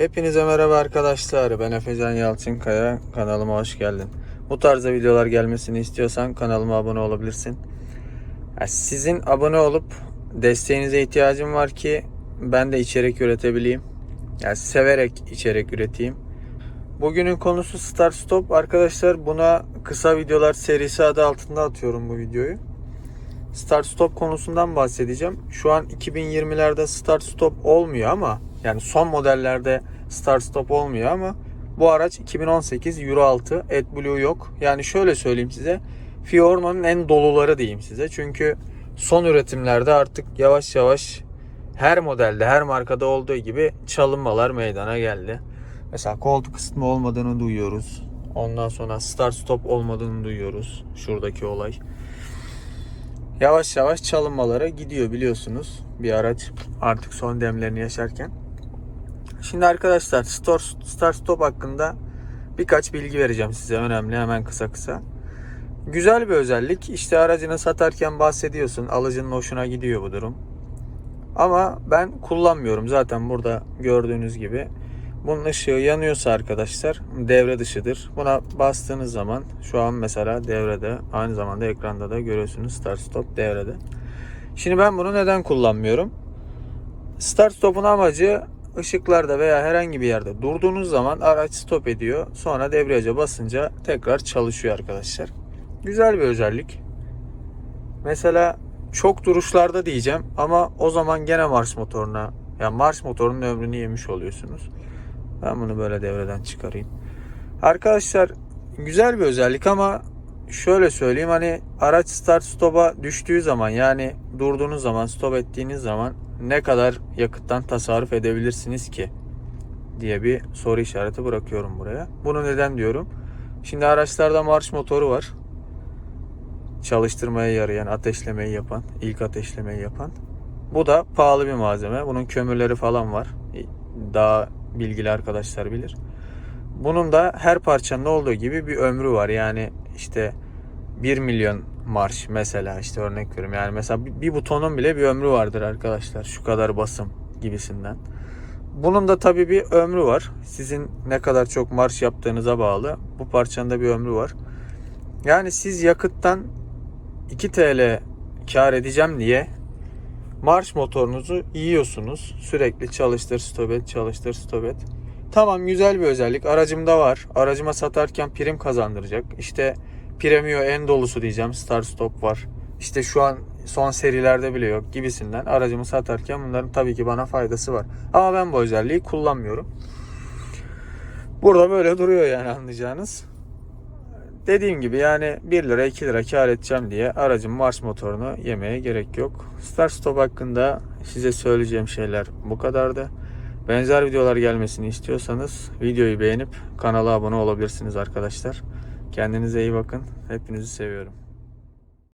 Hepinize merhaba arkadaşlar. Ben Efecan Yalçınkaya. Kanalıma hoş geldin. Bu tarzda videolar gelmesini istiyorsan kanalıma abone olabilirsin. Sizin abone olup desteğinize ihtiyacım var ki ben de içerik üretebileyim. Yani severek içerik üreteyim. Bugünün konusu Start Stop. Arkadaşlar buna kısa videolar serisi adı altında atıyorum bu videoyu. Start Stop konusundan bahsedeceğim. Şu an 2020'lerde Start Stop olmuyor ama yani son modellerde Start Stop olmuyor ama bu araç 2018 Euro 6 AdBlue yok. Yani şöyle söyleyeyim size. Fiorno'nun en doluları diyeyim size. Çünkü son üretimlerde artık yavaş yavaş her modelde, her markada olduğu gibi çalınmalar meydana geldi. Mesela koltuk ısıtma olmadığını duyuyoruz. Ondan sonra start stop olmadığını duyuyoruz. Şuradaki olay. Yavaş yavaş çalınmalara gidiyor biliyorsunuz. Bir araç artık son demlerini yaşarken. Şimdi arkadaşlar start stop hakkında birkaç bilgi vereceğim size önemli hemen kısa kısa. Güzel bir özellik. İşte aracını satarken bahsediyorsun. Alıcının hoşuna gidiyor bu durum. Ama ben kullanmıyorum. Zaten burada gördüğünüz gibi. Bunun ışığı yanıyorsa arkadaşlar devre dışıdır. Buna bastığınız zaman şu an mesela devrede aynı zamanda ekranda da görüyorsunuz start stop devrede. Şimdi ben bunu neden kullanmıyorum? Start stop'un amacı ışıklarda veya herhangi bir yerde durduğunuz zaman araç stop ediyor. Sonra debriyaja basınca tekrar çalışıyor arkadaşlar. Güzel bir özellik. Mesela çok duruşlarda diyeceğim ama o zaman gene marş motoruna yani marş motorunun ömrünü yemiş oluyorsunuz. Ben bunu böyle devreden çıkarayım. Arkadaşlar güzel bir özellik ama şöyle söyleyeyim hani araç start stop'a düştüğü zaman yani durduğunuz zaman stop ettiğiniz zaman ne kadar yakıttan tasarruf edebilirsiniz ki diye bir soru işareti bırakıyorum buraya. Bunu neden diyorum? Şimdi araçlarda marş motoru var. Çalıştırmaya yarayan, ateşlemeyi yapan, ilk ateşlemeyi yapan. Bu da pahalı bir malzeme. Bunun kömürleri falan var. Daha bilgili arkadaşlar bilir. Bunun da her parçanın olduğu gibi bir ömrü var. Yani işte 1 milyon marş mesela işte örnek veriyorum. Yani mesela bir butonun bile bir ömrü vardır arkadaşlar. Şu kadar basım gibisinden. Bunun da tabii bir ömrü var. Sizin ne kadar çok marş yaptığınıza bağlı. Bu parçanın da bir ömrü var. Yani siz yakıttan 2 TL kar edeceğim diye marş motorunuzu yiyorsunuz. Sürekli çalıştır stop et, çalıştır stop et. Tamam güzel bir özellik. Aracımda var. Aracıma satarken prim kazandıracak. İşte Premio en dolusu diyeceğim. Start stop var. İşte şu an son serilerde bile yok gibisinden aracımı satarken bunların tabii ki bana faydası var. Ama ben bu özelliği kullanmıyorum. Burada böyle duruyor yani anlayacağınız. Dediğim gibi yani 1 lira 2 lira kar edeceğim diye aracın marş motorunu yemeye gerek yok. Start stop hakkında size söyleyeceğim şeyler bu kadardı. Benzer videolar gelmesini istiyorsanız videoyu beğenip kanala abone olabilirsiniz arkadaşlar. Kendinize iyi bakın. Hepinizi seviyorum.